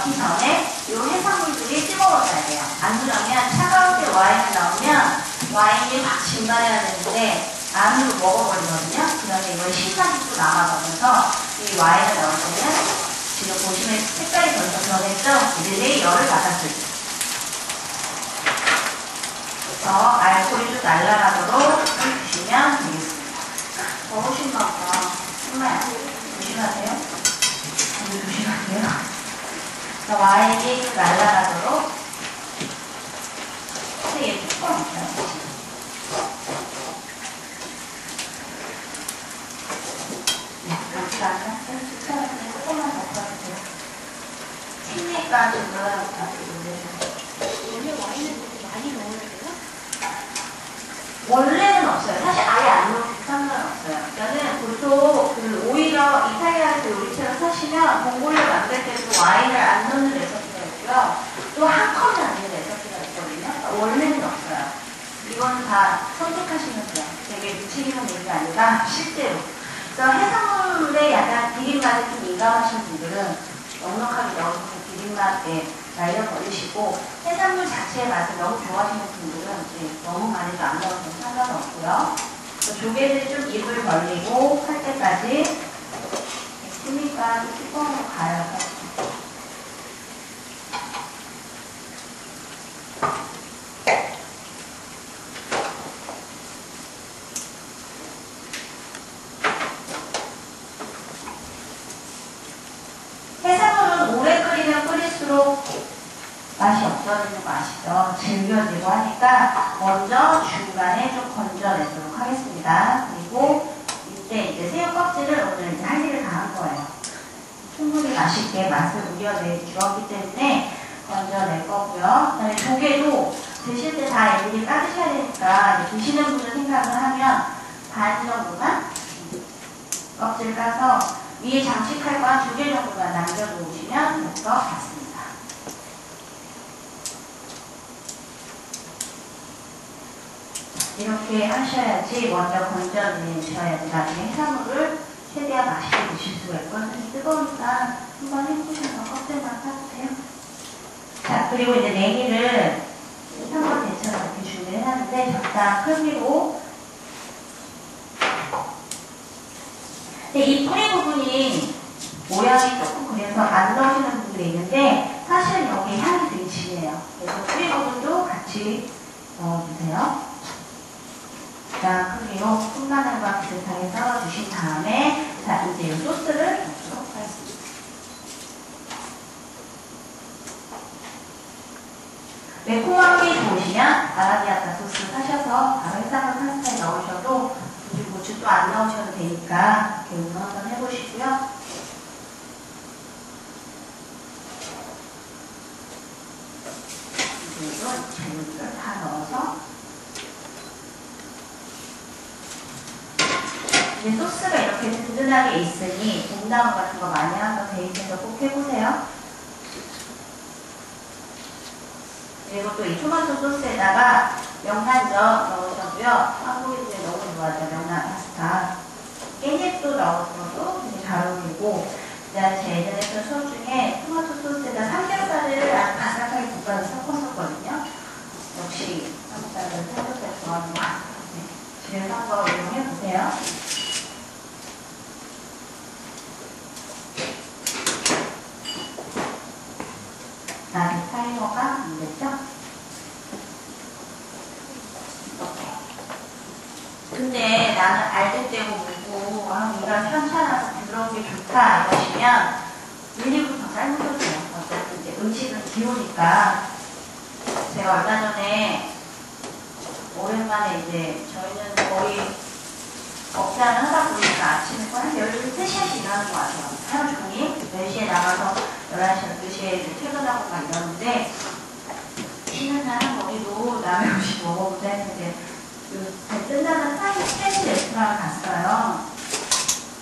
넣기 전에 이 해산물들이 뜨거워져야 돼요. 안 그러면 차가울 때 와인을 넣으면 와인이 막 증발해야 되는데 안으로 먹어버리거든요. 그러면 이걸 신맛이 또 남아가면서 이 와인을 넣을 때는 지금 보시면 색깔이 벌써 변했죠? 이들이 열을 받았을 때. 그래서 알코올이 좀 날아가도록 주시면 되겠습니다. 먹으신가 보다. 엄마야, 조심하세요. 아주 조심하세요. 자, 와인이 좀 날아가도록 세게 원래 와인을 많이 넣어야 돼요? 원래는 없어요. 사실 아예 안 넣어도 상관없어요. 그러니까는 보통 그 오히려 이탈리아에서 요리처럼 사시면 봉골레 만들 때도 와인을 안 넣는 레시피가 있고요. 또 한 컵을 안 넣는 레시피가 있거든요. 그러니까 원래는 없어요. 이거는 다 선택하시면 돼요. 되게 무책임한 얘기가 아니라 실제로. 그래서 해산물에 약간 비린맛에 좀 민감하신 분들은 넉넉하게 넣어서 그 비린맛에 날려 버리시고 해산물 자체의 맛을 너무 좋아하시는 분들은 이제 너무 많이도 안 넣어도 상관없고요. 그 조개를 좀 입을 벌리고 할 때까지 스미가 뚜껑으로 가요. 해산물은 오래 끓이면 끓일수록 맛이 없어지는 거 아시죠? 질겨지고 하니까 먼저 중간에 좀 건져내도록 하겠습니다. 그리고 이때 이제 새우 껍질을 오늘 이제 할 일을 다 한 거예요. 충분히 맛있게 맛을 우려내 주었기 때문에 건져낼 거고요. 그다음에 조개도 드실 때 다 애들이 까드셔야 되니까 드시는 분들 생각을 하면 반 정도만 껍질 까서 위에 장식할 건두개 정도만 남겨놓으시면 될것 같습니다. 이렇게 하셔야지 먼저 건져내셔야지 나중에 해산물을 최대한 맛있게 드실 수가 있거든요. 뜨거우니까 한번 해보셔서 껍질만 까주세요. 자, 그리고 이제 냉이를 한번 대처럼 이렇게 준비를 해놨는데 적당 크기로 이 뿌리 부분이 모양이 조금 그래서 안 넣으시는 분들이 있는데 사실 여기 향이 되게 진해요. 그래서 뿌리 부분도 같이 넣어주세요. 자, 크기로 콩마늘과 비슷하게 썰어주신 다음에 자, 이제 이 소스를 넣도록 하겠습니다. 매콤함이 좋으시면 아라비아타 소스 사셔서 바로 해산물 파스타에 넣으셔도 그리고 고추 또 안 넣으셔도 되니까 이렇게 응원 한번 해보시고요. 그리고 재료를 다 넣어서 이제 소스가 이렇게 든든하게 있으니 봄나무 같은 거 많이 한번 데이트해서 꼭 해보세요. 그리고 또 이 토마토 소스에다가 명란젓 넣으셔도요. 한국인들이 너무 좋아하죠. 명란 파스타. 깻잎도 넣어서도 되게 잘 어울리고 그다음에 제 예전에 했던 수업 중에 토마토 소스에다 삼겹살을 아주 바삭하게 볶아서 섞었었거든요. 역시 삼겹살을 삼겹살 좋아하는 것 같아요. 네. 집에서 한번 이용해보세요. 나 타이머가 안 됐죠? 이렇게. 근데 나는 알뜰 때고 뭐고 아, 이런 편찮아서 부드러운 게 좋다 이러시면 1, 2부터 삶으셔도 돼요. 어쨌든 이제 음식은 기호니까 제가 얼마 전에 오랜만에 이제 저희는 거의 업장을 하다 보니까 아침에 한 13시간씩 일하는 것 같아요. 하루 종일 10시에 나가서 11시, 12시에 이제 퇴근하고 막 이러는데 쉬는 날은 머리도 남의 음식 먹어보자 했는데 그 끝나는 레스토랑을 갔어요.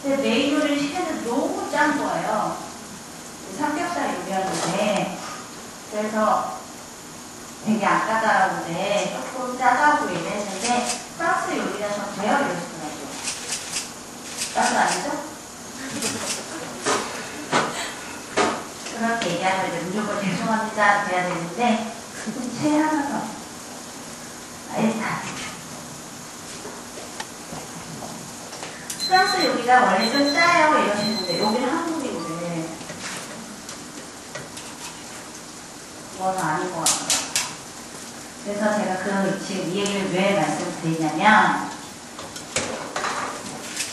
근데 요리를 시켰는데 너무 짠 거예요. 삼겹살 요리였는데 그래서 되게 아까다라는데 조금 짜다고 얘기했는데 프랑스 요리라서 돼요 이러시더라고요. 나도 아니죠? 그렇게. 얘기하면 무조건 죄송합니다 돼야 되는데 체 하나 더. 아, 일단 요리가 원래 좀 짜요 이러시는데 여기는 왜 그거는 아닌 것 같아요. 그래서 제가 그 지금 이 얘기를 왜 말씀드리냐면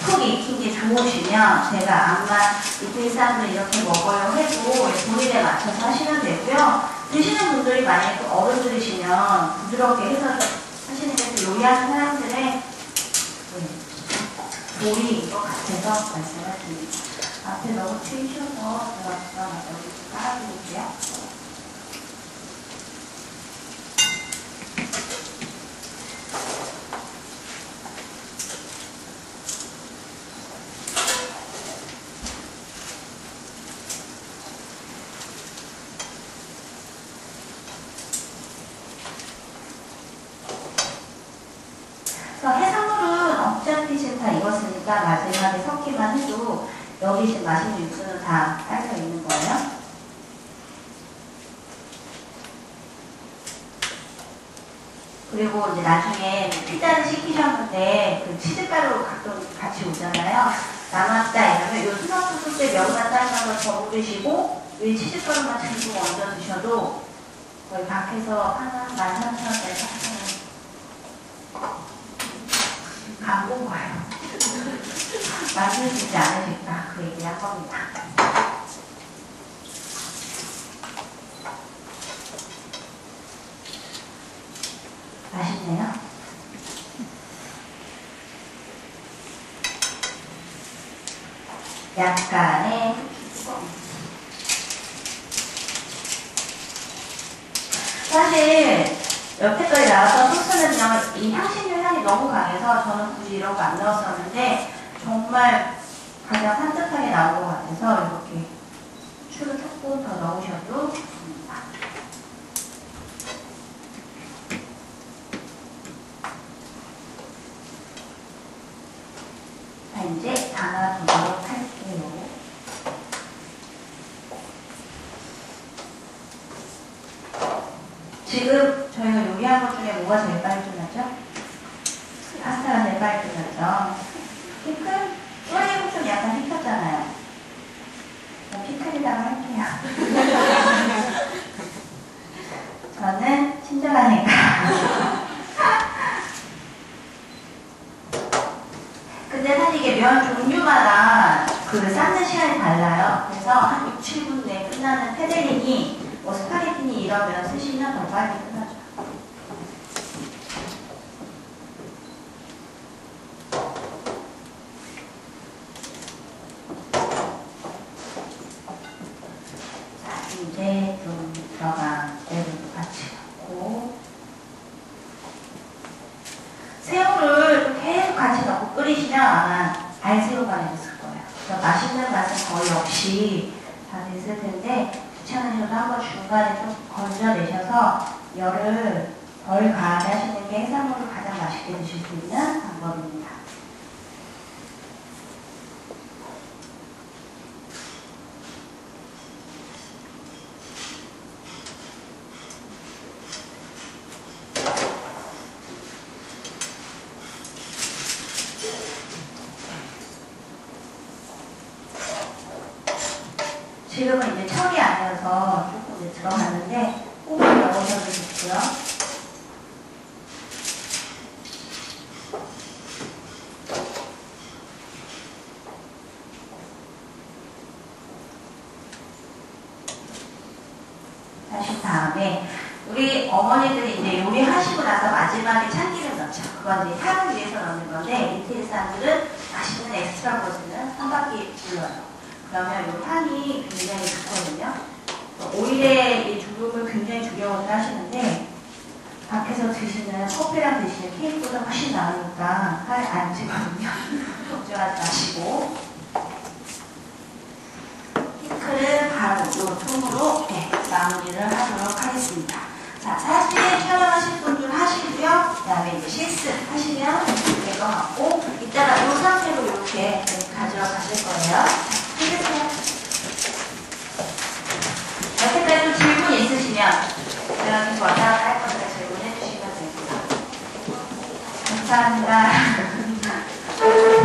푹 익힌 게 좋으시면 제가 암만 이태리 사람들 이렇게 먹어요 해도 본인에 맞춰서 하시면 되고요. 드시는 분들이 만약에 또 어른들이시면 부드럽게 해서 하시는 게또 요리하는 네, 도리인 것 같아서 말씀을 드립니다. 앞에 너무 트이셔서 제가 그냥 여기 깔아드릴게요. 그래서 해산물은 어차피 지금 다 익었으니까 마지막에 섞기만 해도 여기 지금 맛있는 육수는 다 깔려 있는 거예요. 그리고 이제 나중에 피자를 시키셨는데 그 치즈가루 가끔 같이 오잖아요. 남았다 이러면 요 토마토 소스에 면만 삶은 거더 올리시고 이 치즈가루만 듬뿍 얹어 드셔도 거의 밖에서 하나 13,000원짜리 사시는 광고 거예요. 만들어지지 않으실까 그 얘기할 겁니다. 맛있네요. 약간의 사실 여태까지 나왔던 소스는요 이 향신료 향이 너무 강해서 저는 굳이 이런 거 안 넣었었는데 정말 가장 산뜻하게 나온 것 같아서 이렇게 추를 조금 더 넣으셔도 좋습니다. 자 이제 담아보도록 할게요. 지금 저희가 요리한 것 중에 뭐가 제일 빨리 끝나죠? 파스타가 제일 끝났죠. 피클? 좀 약간 휘켰잖아요. 피클이라고 할게요. 저는 친절하니까. 근데 사실 이게 면 종류마다 그 삶는 시간이 달라요. 그래서 한 6, 7분 내에 끝나는 페데린이 뭐 스파게티니 이런 면 쓰시면 더 빨리 끝나죠. 자, 이제 좀 들어간 재료도 같이 넣고 새우를 계속 같이 넣고 끓이시면 아마 알새우가 되셨을 거예요. 그래서 맛있는 맛은 거의 없이 다 됐을 텐데 귀찮으셔도 한번 중간에 좀 건져내셔서 열을 덜 가하게 하시는 게 해산물을 가장 맛있게 드실 수 있는 방법입니다. 지금은 이제 철이 아니어서 조금 이제 들어갔는데 꼭 넣으셔도 좋고요. 다시 다음에 우리 어머니들이 이제 요리하시고 나서 마지막에 참기름 넣죠. 그건 이제 향을 위해서 넣는 건데 이태리 사람들은 맛있는 엑스트라 버스는 한 바퀴 불러요. 그러면 이 향이 굉장히 좋거든요. 오일의 이 주름을 굉장히 두려워서 하시는데 밖에서 드시는 커피랑 드시는 케이크보다 훨씬 나으니까 살 안 찌거든요. 걱정하지 마시고 피클은 바로 이 통으로 네, 마무리를 하도록 하겠습니다. 자, 사실 촬영하실 분들 하시고요. 그 다음에 이제 실습 하시면 될 것 같고 이따가 이 상태로 이렇게 가져가실 거예요. 여태까지 질문 있으시면 제가 계속 왔다 갔다 할 거니까 질문해 주시면 됩니다. 감사합니다.